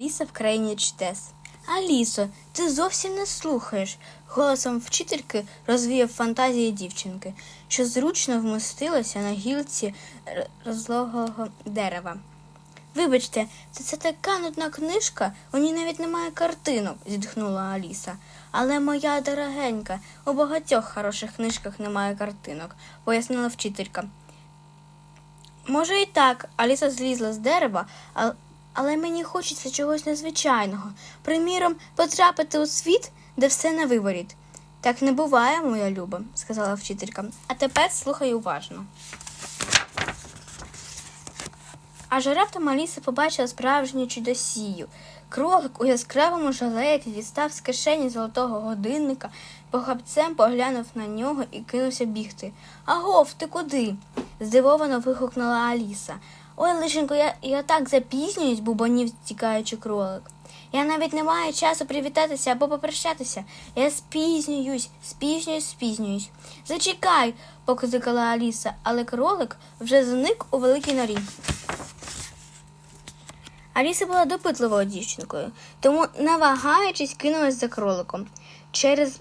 Ліса в країні чудес. Алісо, ти зовсім не слухаєш. Голосом вчительки розвіяв фантазії дівчинки, що зручно вмостилася на гілці розлогого дерева. Вибачте, це, це така нудна книжка, у ній навіть немає картинок, зітхнула Аліса. Але моя дорогенька, у багатьох хороших книжках немає картинок, пояснила вчителька. Може і так, Аліса злізла з дерева, але мені хочеться чогось незвичайного. Приміром, потрапити у світ, де все на виворіт. Так не буває, моя люба, сказала вчителька. А тепер слухай уважно. Аж раптом Аліса побачила справжню чудосію. Кролик у яскравому жилеті дістав з кишені золотого годинника, похапцем поглянув на нього і кинувся бігти. Агов, ти куди? здивовано вигукнула Аліса. Ой, лишенько, я, я так запізнююсь, бубонів тікаючи кролик. Я навіть не маю часу привітатися або попрощатися. Я спізнююсь, спізнююсь, спізнююсь. Зачекай, покликала Аліса, але кролик вже зник у великій норі. Аліса була допитливою дівчинкою, тому, не вагаючись, кинулась за кроликом. Через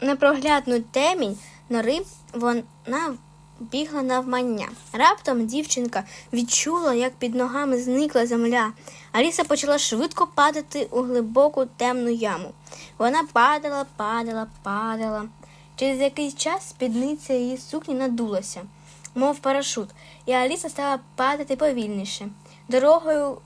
непроглядну темінь нори вона бігла навмання. Раптом дівчинка відчула, як під ногами зникла земля. Аліса почала швидко падати у глибоку темну яму. Вона падала, падала, падала. Через якийсь час спідниця її сукні надулася, мов парашут, і Аліса стала падати повільніше. Дорогою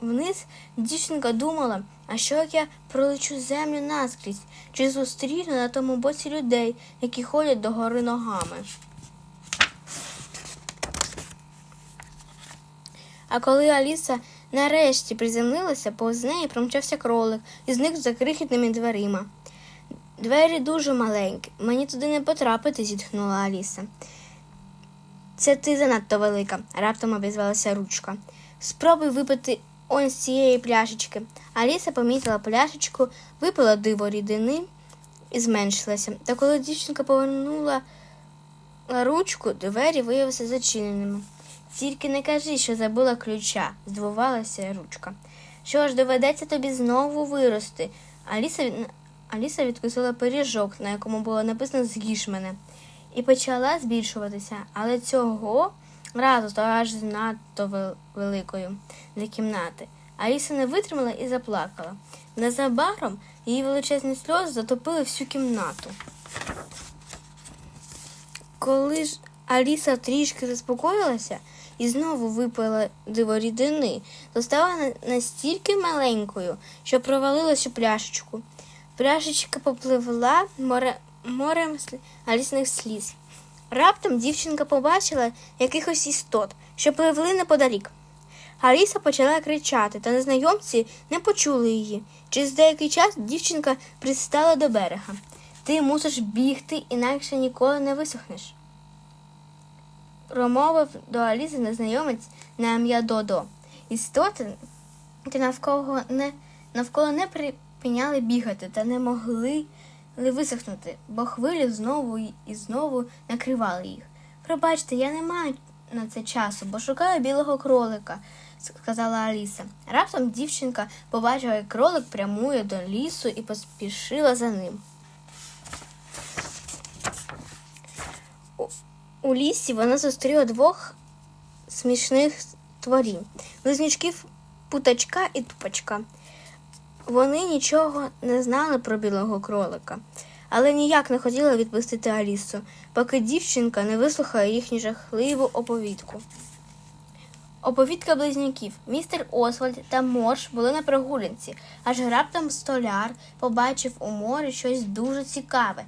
вниз дівчинка думала, а що як я пролечу землю наскрізь, чи зустріну на тому боці людей, які ходять до гори ногами. А коли Аліса нарешті приземлилася, повз неї промчався кролик і зник за крихітними дверима. Двері дуже маленькі, мені туди не потрапити, зітхнула Аліса. Це ти занадто велика, раптом обізвалася ручка. Спробуй випити он з цієї пляшечки. Аліса помітила пляшечку, випила диво рідини і зменшилася. Та коли дівчинка повернула ручку, двері виявилися зачиненими. Тільки не кажи, що забула ключа, здивувалася ручка. Що ж, доведеться тобі знову вирости. Аліса, Аліса відкусила пиріжок, на якому було написано з'їж мене, і почала збільшуватися, але цього разу стала аж надто великою для кімнати. Аліса не витримала і заплакала. Незабаром її величезні сльози затопили всю кімнату. Коли ж Аліса трішки заспокоїлася і знову випила диво рідини, то стала настільки маленькою, що провалилась у пляшечку. Пляшечка попливла море, морем Алісних сліз. Раптом дівчинка побачила якихось істот, що пливли неподалік. Аліса почала кричати, та незнайомці не почули її. Через деякий час дівчинка пристала до берега. Ти мусиш бігти, інакше ніколи не висохнеш. Промовив до Аліси незнайомець на ім'я Додо. Істоти ти навколо не, навколо не припиняли бігати та не могли висохнути, бо хвилі знову і- знову накривали їх. Пробачте, я не маю на це часу, бо шукаю білого кролика, сказала Аліса. Раптом дівчинка побачила, як кролик прямує до лісу і поспішила за ним. У- лісі вона зустріла двох смішних творінь близнючків путачка і тупачка. Вони нічого не знали про білого кролика, але ніяк не хотіли відпустити Алісу, поки дівчинка не вислухає їхню жахливу оповідку. Оповідка близнюків. Містер Освальд та Морш були на прогулянці, аж раптом столяр побачив у морі щось дуже цікаве.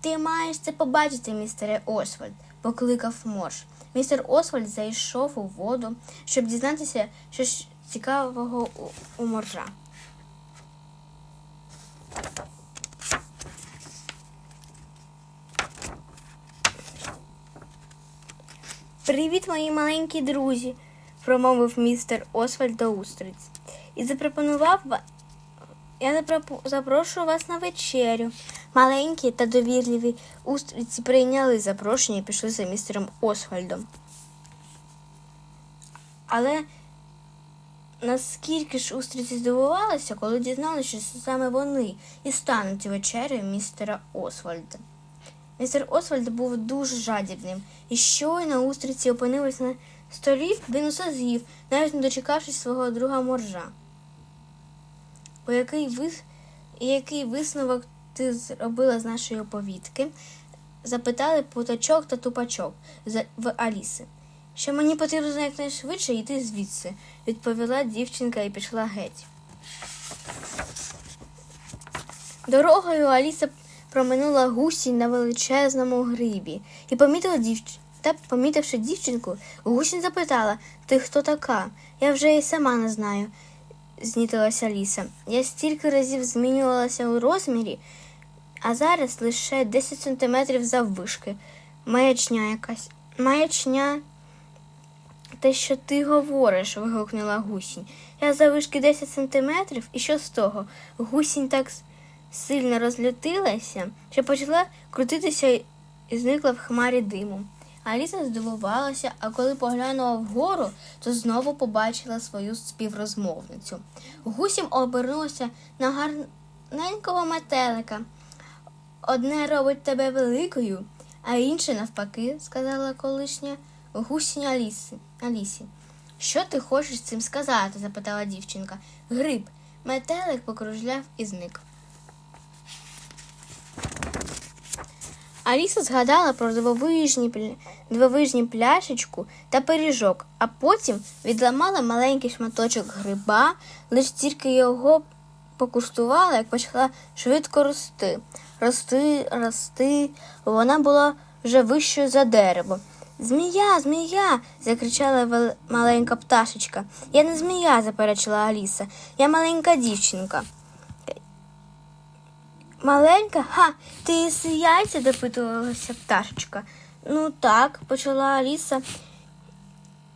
Ти маєш це побачити, містере Освальд, покликав Морш. Містер Освальд зайшов у воду, щоб дізнатися щось цікавого у, у моржа. Привіт, мої маленькі друзі, промовив містер Освальд до устриць. І запропонував я запрошую вас на вечерю. Маленькі та довірливі устриці прийняли запрошення і пішли за містером Освальдом. Але наскільки ж устриці здивувалися, коли дізналися, що саме вони і стануть вечерею містера Освальда. Містер Освальд був дуже жадібним, і щойно устриці опинились на столі, він усе з'їв, навіть не дочекавшись свого друга моржа. У який, вис... який висновок ти зробила з нашої оповідки? запитали путачок та тупачок в Аліси. Що мені потрібно якнайшвидше йти звідси, відповіла дівчинка і пішла геть. Дорогою Аліса проминула гусінь на величезному грибі і помітила дівч... та, помітивши дівчинку, гусінь запитала Ти хто така? Я вже і сама не знаю, знітилася Аліса. Я стільки разів змінювалася у розмірі, а зараз лише 10 сантиметрів заввишки. Маячня якась. Маячня. Те, що ти говориш, вигукнула гусінь. Я завишки 10 сантиметрів, і що з того? Гусінь так сильно розлютилася, що почала крутитися і зникла в хмарі диму. Аліса здивувалася, а коли поглянула вгору, то знову побачила свою співрозмовницю. Гусім обернулася на гарненького метелика. Одне робить тебе великою, а інше навпаки, сказала колишня гусінь Аліси. Алісі. Що ти хочеш цим сказати? запитала дівчинка. Гриб. Метелик покружляв і зник. Аліса згадала про дивовижні, пляшечку та пиріжок, а потім відламала маленький шматочок гриба, лиш тільки його покуштувала, як почала швидко рости. Рости, рости. Вона була вже вищою за дерево. Змія, змія. закричала маленька пташечка. Я не змія, заперечила Аліса. Я маленька дівчинка. Маленька? Ха, ти їси яйця? допитувалася пташечка. Ну так, почала Аліса.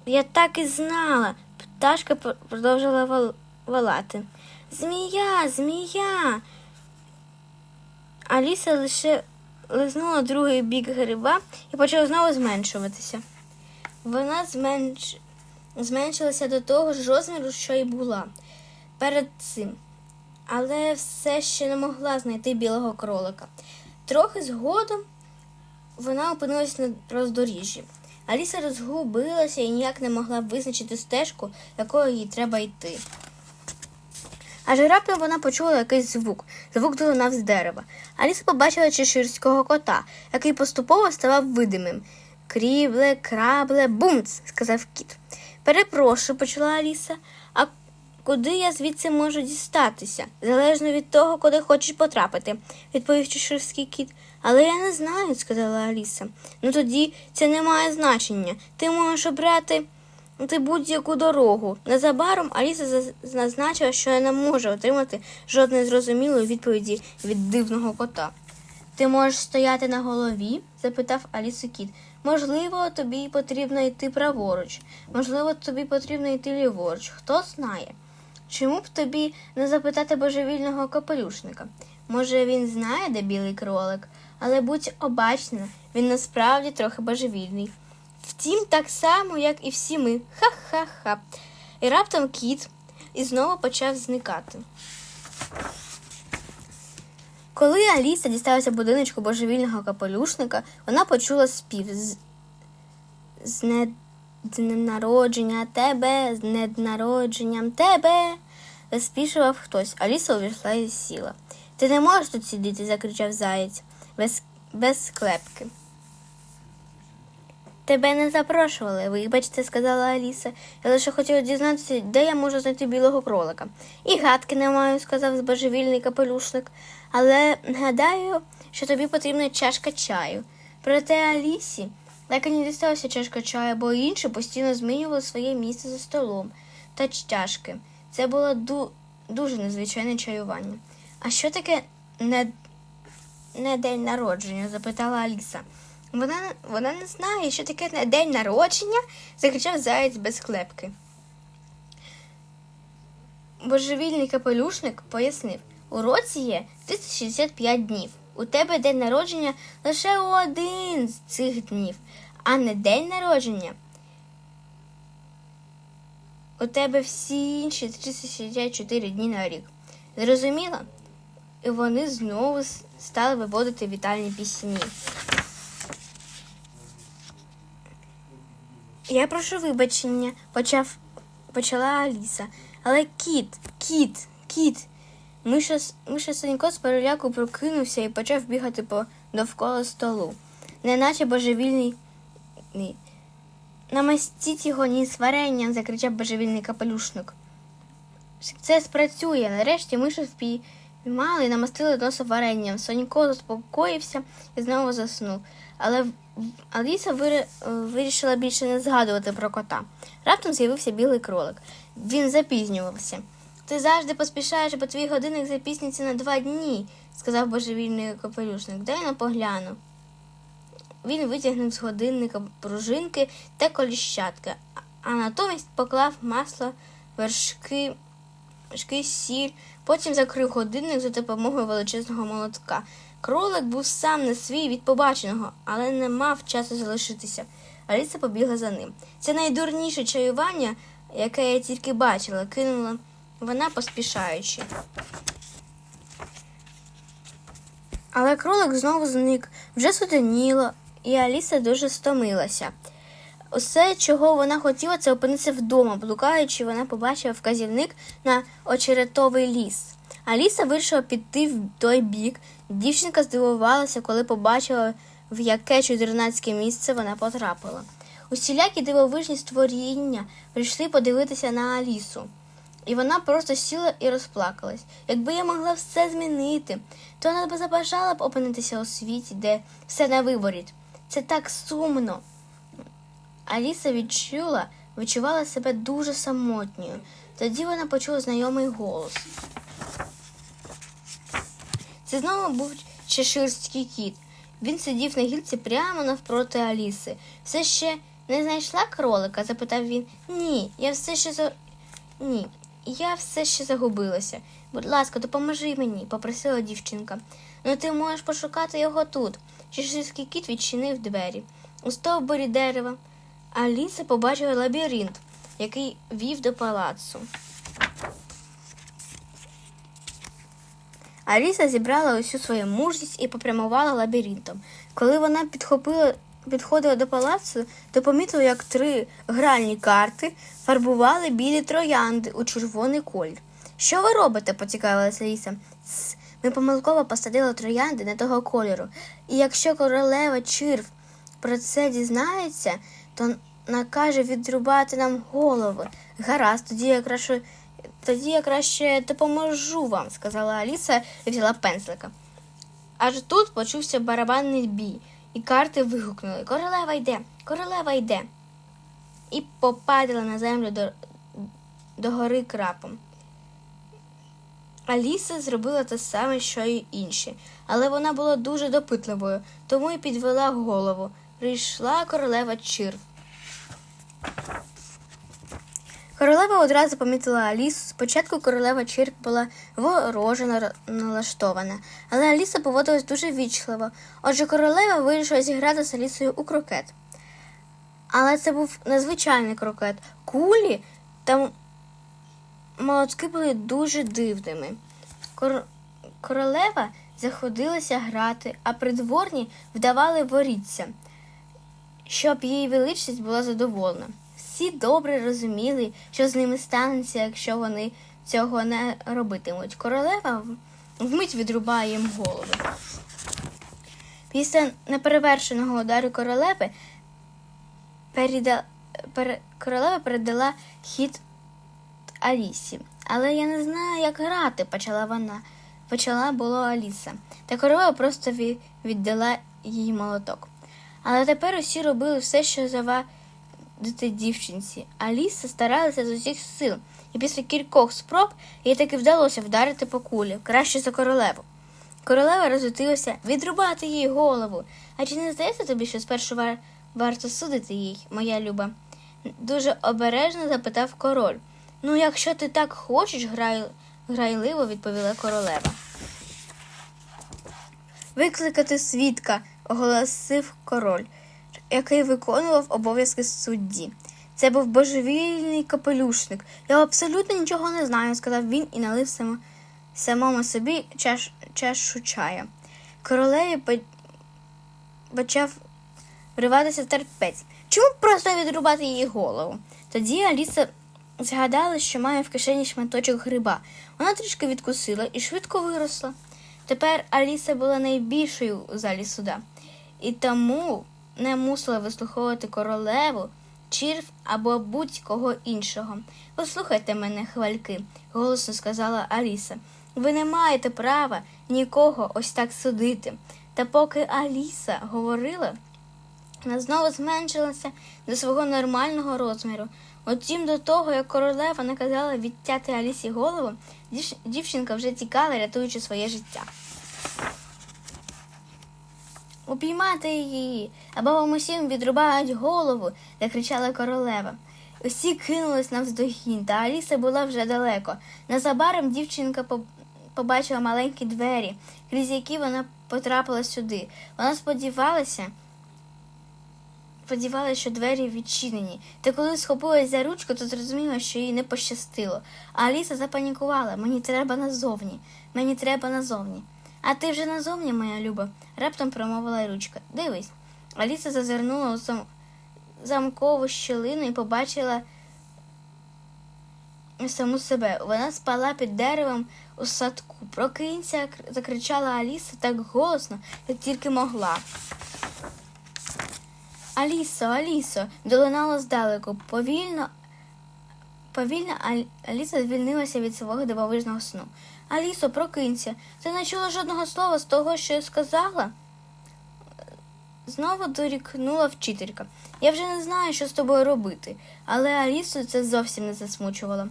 Я так і знала. Пташка продовжила вол- волати. Змія, змія. Аліса лише лизнула другий бік гриба і почала знову зменшуватися. Вона зменш... зменшилася до того ж розміру, що й була перед цим, але все ще не могла знайти білого кролика. Трохи згодом вона опинилась на роздоріжжі. Аліса розгубилася і ніяк не могла визначити стежку, якою їй треба йти. Аж раптом вона почула якийсь звук. Звук долинав з дерева. Аліса побачила чеширського кота, який поступово ставав видимим. Крібле, крабле, бумц, сказав кіт. Перепрошую, почала Аліса. А куди я звідси можу дістатися? Залежно від того, куди хочеш потрапити, відповів чеширський кіт. Але я не знаю, сказала Аліса. Ну тоді це не має значення. Ти можеш обрати ти будь-яку дорогу. Незабаром Аліса зазначила, що не може отримати жодної зрозумілої відповіді від дивного кота. Ти можеш стояти на голові? запитав Алісу кіт. Можливо, тобі потрібно йти праворуч, можливо, тобі потрібно йти ліворуч. Хто знає? Чому б тобі не запитати божевільного капелюшника? Може, він знає, де білий кролик, але будь обачна, він насправді трохи божевільний. Втім, так само, як і всі ми. Ха-ха-ха. І раптом кіт і знову почав зникати. Коли Аліса дісталася будиночку божевільного капелюшника, вона почула спів з, з не днем народження тебе, з днем народженням тебе. Заспішував хтось. Аліса увійшла і сіла. Ти не можеш тут сидіти, закричав заєць без, без клепки. Тебе не запрошували, вибачте, сказала Аліса. Я лише хотіла дізнатися, де я можу знайти білого кролика. І гадки не маю, сказав збожевільний капелюшник. Але гадаю, що тобі потрібна чашка чаю. Проте Алісі так і не дісталася чашка чаю, бо інші постійно змінювали своє місце за столом та чашки. Це було ду- дуже незвичайне чаювання. А що таке не не день народження? запитала Аліса. Вона, вона не знає, що таке день народження, закричав заєць без клепки. Божевільний капелюшник пояснив, у році є 365 днів. У тебе день народження лише один з цих днів, а не день народження. у тебе всі інші 364 дні на рік. Зрозуміло? І вони знову стали виводити вітальні пісні. Я прошу вибачення, почав, почала Аліса. Але кіт, кіт, кіт. Миша, Миша Санько з переляку прокинувся і почав бігати по довкола столу, неначе божевільний. Ні. Намастіть його ніс варенням, закричав божевільний капелюшник. Це спрацює. Нарешті мишу впіймали і намастили носа варенням. Сонько заспокоївся і знову заснув. Але Аліса е, вирішила більше не згадувати про кота. Раптом з'явився білий кролик. Він запізнювався. Ти завжди поспішаєш, бо твій годинник запізнюється на два дні, сказав божевільний капелюшник. Дай на погляну. Він витягнув з годинника пружинки та коліщатки, а натомість поклав масло, вершки, вершки, сіль, потім закрив годинник за допомогою величезного молотка. Кролик був сам не свій від побаченого, але не мав часу залишитися. Аліса побігла за ним. Це найдурніше чаювання, яке я тільки бачила, кинула вона поспішаючи. Але кролик знову зник, вже сутеніло, і Аліса дуже стомилася. Усе, чого вона хотіла, це опинитися вдома. Блукаючи, вона побачила вказівник на очеретовий ліс. Аліса вирішила піти в той бік. Дівчинка здивувалася, коли побачила, в яке чудернацьке місце вона потрапила. Усілякі дивовижні створіння прийшли подивитися на Алісу. І вона просто сіла і розплакалась. Якби я могла все змінити, то вона б забажала б опинитися у світі, де все на виворіт. Це так сумно. Аліса відчула, відчувала себе дуже самотньою. Тоді вона почула знайомий голос. Це знову був чеширський кіт. Він сидів на гілці прямо навпроти Аліси. Все ще не знайшла кролика? запитав він. Ні, я все ще за. Ні, я все ще загубилася. Будь ласка, допоможи мені, попросила дівчинка. Ну ти можеш пошукати його тут. Чеширський кіт відчинив двері. У стовбурі дерева. Аліса побачила лабіринт, який вів до палацу. Аліса зібрала усю свою мужність і попрямувала лабіринтом. Коли вона підхопила, підходила до палацу, то помітила, як три гральні карти фарбували білі троянди у червоний колір. Що ви робите? поцікавилася Аліса. «Тс, Ми помилково посадили троянди не того кольору. І якщо королева черв про це дізнається, то накаже відрубати нам голови. Гаразд, тоді я краще, тоді я краще допоможу вам, сказала Аліса і взяла пензлика. Аж тут почувся барабанний бій, і карти вигукнули Королева йде, королева йде. І попадала на землю до, до гори крапом. Аліса зробила те саме, що й інші, але вона була дуже допитливою, тому й підвела голову. Прийшла королева Чирв. Королева одразу помітила Алісу. Спочатку королева Чирк була вороже налаштована, але Аліса поводилась дуже вічливо. Отже, королева вирішила зіграти з Алісою у крокет. Але це був незвичайний крокет. Кулі та молотки були дуже дивними. Кор... Королева заходилася грати, а придворні вдавали воріться, щоб її величність була задоволена. Всі добре розуміли, що з ними станеться, якщо вони цього не робитимуть. Королева вмить відрубає їм голови. Після неперевершеного удару королеви переда... пере... королева передала хід Алісі. Але я не знаю, як грати, почала вона. Почала було Аліса. Та королева просто ві- віддала їй молоток. Але тепер усі робили все, що завадити дівчинці. Аліса старалася з усіх сил, і після кількох спроб їй таки вдалося вдарити по кулі, краще за королеву. Королева розлютилася відрубати їй голову. А чи не здається тобі, що спершу вар... варто судити їй, моя люба? Дуже обережно запитав король. Ну, якщо ти так хочеш, грай... грайливо відповіла королева. Викликати свідка, оголосив король, який виконував обов'язки судді. Це був божевільний капелюшник. Я абсолютно нічого не знаю, сказав він і налив само, самому собі чаш, чашу чая. Королеві почав вриватися терпець. Чому просто відрубати її голову? Тоді Аліса згадала, що має в кишені шматочок гриба. Вона трішки відкусила і швидко виросла. Тепер Аліса була найбільшою у залі суда, і тому не мусила вислуховувати королеву, черв або будь-кого іншого. Послухайте мене, хвальки, голосно сказала Аліса. Ви не маєте права нікого ось так судити. Та поки Аліса говорила, вона знову зменшилася до свого нормального розміру. Утім, до того, як королева наказала відтяти Алісі голову, дівчинка вже тікала, рятуючи своє життя. Упіймати її, або вам усім відрубають голову, закричала королева. Усі кинулись навздогін, та Аліса була вже далеко. Незабаром дівчинка побачила маленькі двері, крізь які вона потрапила сюди. Вона сподівалася, сподівалася, що двері відчинені. Та коли схопилась за ручку, то зрозуміла, що їй не пощастило. А Аліса запанікувала мені треба назовні, мені треба назовні. А ти вже назовні, моя люба, раптом промовила ручка. Дивись. Аліса зазирнула у сам... замкову щілину і побачила саму себе. Вона спала під деревом у садку. Прокинься, закричала Аліса так голосно, як тільки могла. Алісо, Алісо, долинало здалеку. Повільно, повільно Аліса звільнилася від свого дивовижного сну. Алісо, прокинься. Ти не чула жодного слова з того, що я сказала? Знову дорікнула вчителька. Я вже не знаю, що з тобою робити, але Алісу це зовсім не засмучувало,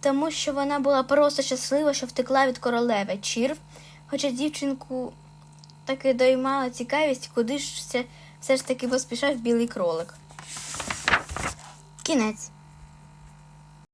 тому що вона була просто щаслива, що втекла від королеви Чірв, хоча дівчинку таки доймала цікавість, куди ж це все ж таки поспішав білий кролик. Кінець.